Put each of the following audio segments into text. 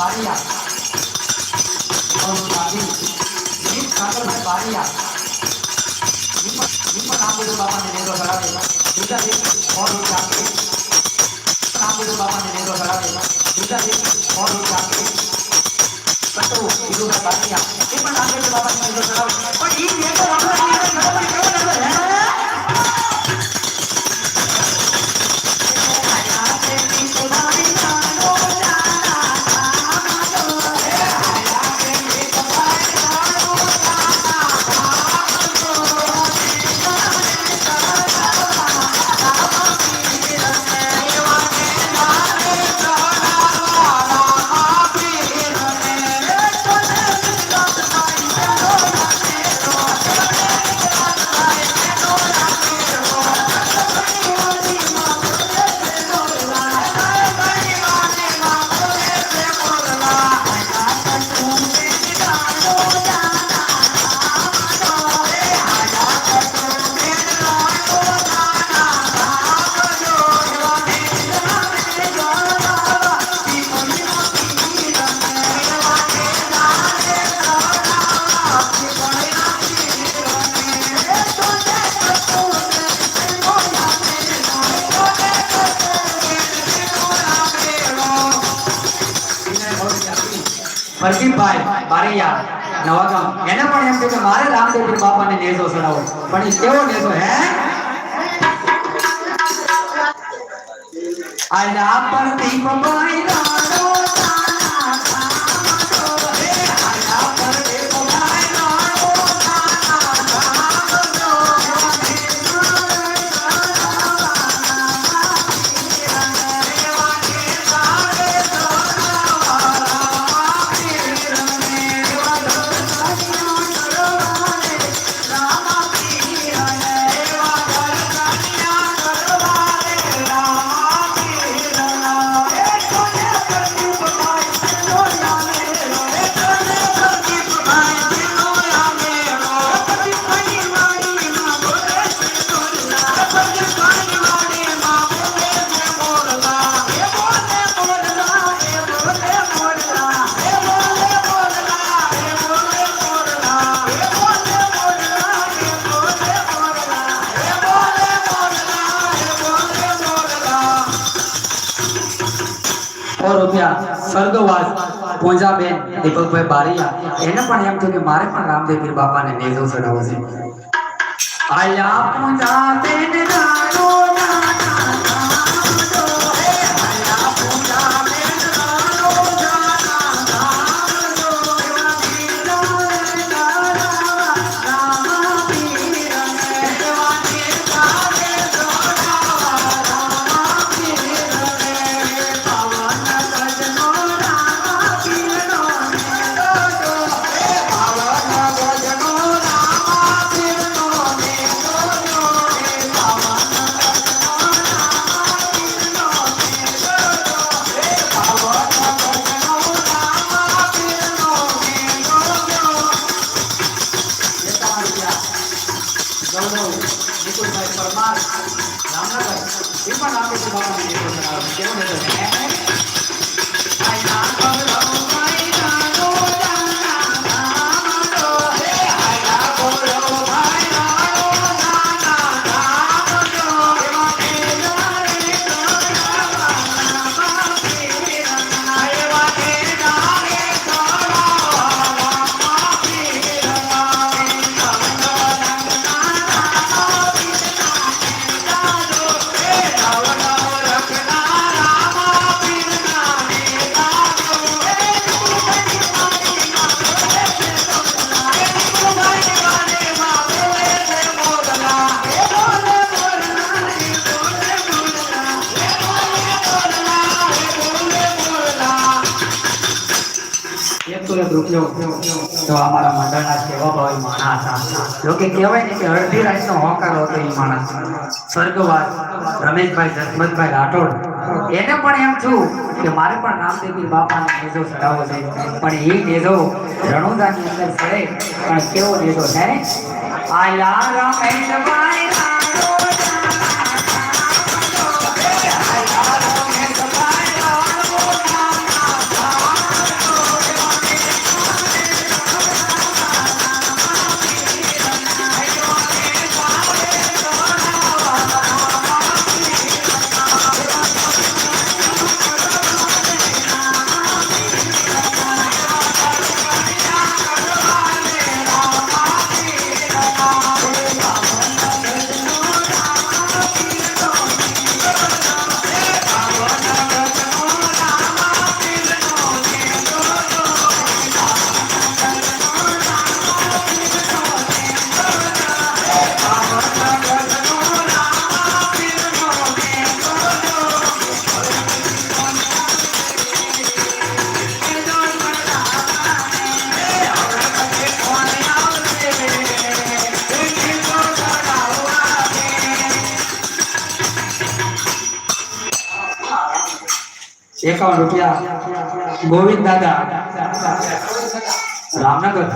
बारिया और गुलाबी नीम खाकर मैं बारिया नीम नीम पर नाम दे बाबा ने नेगो चढ़ा देना दूसरा दिन और उठ जाके नाम दे बाबा ने नेगो चढ़ा देना दूसरा दिन और उठ जाके कटो इधर बारिया नीम पर नाम दे बाबा ने नेगो चढ़ा पर ये नेगो अपना नेगो પ્રદીપભાઈ બારૈયા, નવાગામ. એને પણ એમ કે મારે રામદેવજી બાપાને નેસો ચડાવો પણ કેવો નેસો હે? આલા પ્રદીપ ભાઈ રાણો સો રૂપિયા સ્વર્ગવાસ પોંજાબેન દીપકભાઈ બારીયા. એને પણ એમ થયું કે મારે પણ રામદેવ પીર બાપાને નેજો ચડાવવો છે. આયા પોંજાબેન રાણો એ પણ આપે છે બાપાને તો અમારા મંડળના સેવા ભાવી માણસ હતા. જોકે કહેવાય ને કે અડધી રાતનો હોકારો હતો એ માણસ. સ્વર્ગવાસ, રમેશભાઈ, જસવંતભાઈ રાઠોડ. એને પણ એમ થયું કે મારે પણ રામદેવજી બાપાનો નેજો ચડાવવો છે. પણ એ નેજો રણુદાની અંદર ચડે, પણ કેવો નેજો છે આયા રમેશભાઈ રાઠોડ એકાવન રૂપિયા. ગોવિંદ દાદા. રામનગર.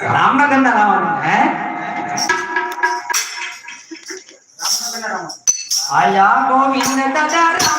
રામનગર ના રાવણ. હે? આયા ગોવિંદ દાદા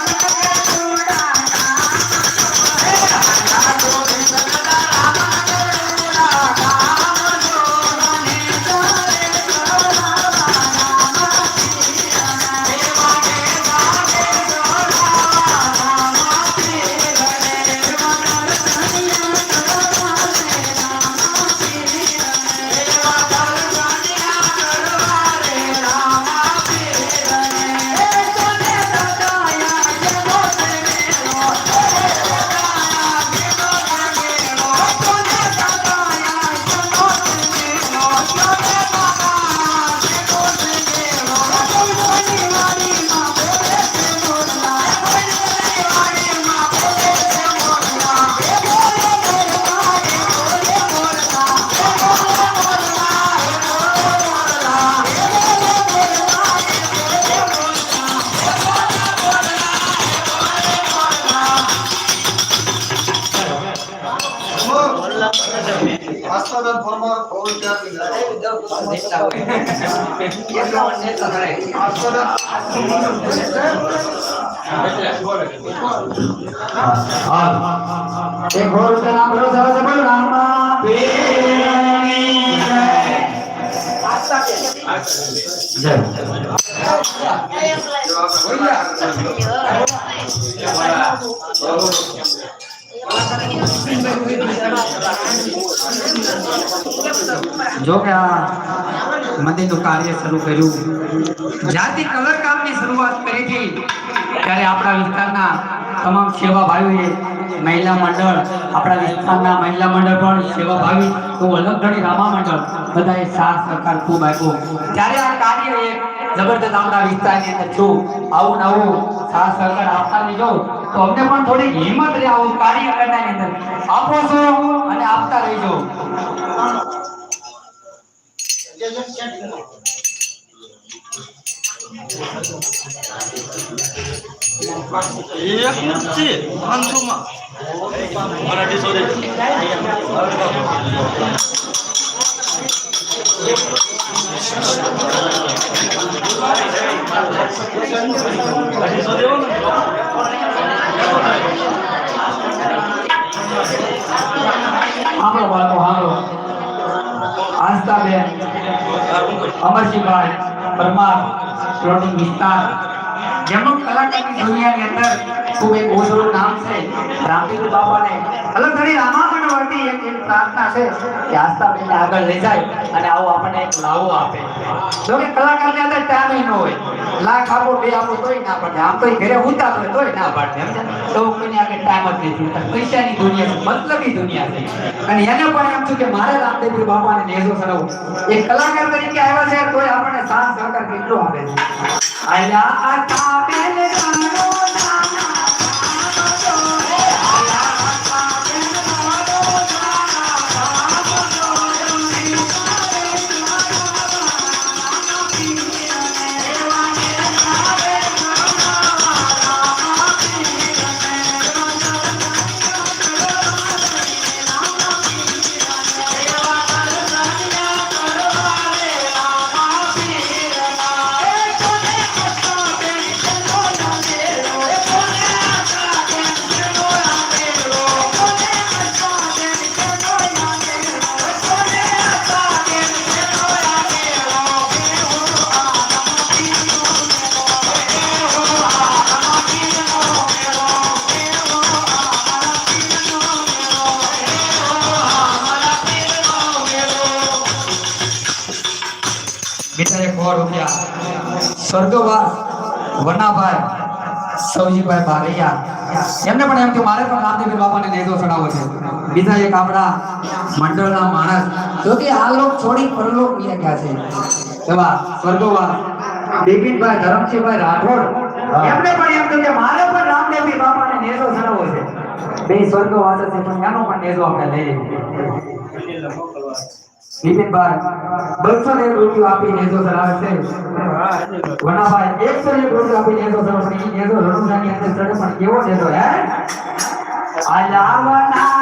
આસ્થાદાન ફોર્મર ઓલ ક્યાંથી એક હોર રૂપિયા નામ બોલો સરસ છે બોલો રામા પીરની જય જય જો કે આ મંદિરનું કાર્ય શરૂ કર્યું. જ્યારથી કલર કામની શરૂઆત કરી હતી. ત્યારે આપણા વિસ્તારના તમામ સેવા ભાવીએ મહિલા મંડળ, આપણા વિસ્તારના મહિલા મંડળ પણ સેવા ભાવી. તો અલગધણી રામા મંડળ. બધાએ સાથ સરકાર ખૂબ આપ્યો. ત્યારે આ કાર્ય એક જબરદસ્ત આપણા વિસ્તારની અંદર છું આવું નવું સાથ સરકાર આપતા રહેજો તો અમને પણ થોડી હિંમત રહે આવું કાર્ય કરવાની અંદર. આપો છો અને આપતા રહેજો. મરાઠી સોરી. હાલો બાળકો હાલો. આસ્થાબેન અમરસિંહભાઈ પરમાર પ્લોટિંગ વિસ્તાર. જેમનું કલાકારની દુનિયાની અંદર ખૂબ એક ઓછું નામ છે રામદેવ બાબાને અલગ ઘણી રામામણ વર્તી એક પ્રાર્થના છે કે આસ્થાબેનને આગળ લઈ જાય અને આવો આપણને એક લાવો આપે. જો કે કલાકારની અંદર ટાઈમ ન હોય. લાખ આપો, બે આપો, તોય ના પડે. આમ તો ઘરે ઉતા હોય, તોય ના પાડે, એમ તો કોઈને આગળ ટાઈમ જ નથી પૈસાની દુનિયા છે, મતલબી દુનિયા છે. અને એને પણ એમ છું કે મારે બાપા બાપાને નેજો ચડાવવો એક કલાકાર તરીકે આવ્યા છે, તોય આપણને સાથ સહકાર કેટલો આપે છે? આયા આ સ્વર્ગવાસ વનાભાઈ સૌજીભાઈ બારૈયા. એમને પણ એમ કે મારે પણ રામદેવ બાપાને નેજો ચડાવવો છે. બીજા એક આપણા મંડળના માણસ. જો કે આ લોક છોડી પરલોક ગયા ગયા છે. એવા સ્વર્ગવાસ દેવીનભાઈ ધરમસિંહભાઈ રાઠોડ. એમને પણ એમ કે મારે પણ રામદેવ બાપાને નેજો ચડાવવો છે. બે સ્વર્ગવાસ છે પણ એનો પણ નેજો આપણે લઈ લઈએ. બિપિનભાઈ બસો એક રૂપિયો આપી નેજો ચલાવે છે. એકસો એક રૂપિયો આપી નેજો ચલાવે પણ કેવો નેજો હે? આલાવના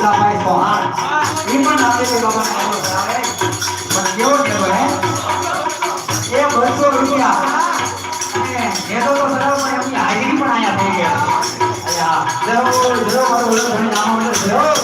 દુર્ગાભાઈ ચૌહાણ એ પણ આપણે દુર્ગાભાઈ ચૌહાણ કરાવે પણ કેવો ટેવો હે એ બસો રૂપિયા ઢેરો તો સરળ પણ એમની હાજરી પણ અહીંયા થઈ ગયા એટલે હા ઢેરો ઢેરો મારો ઢેરો નામ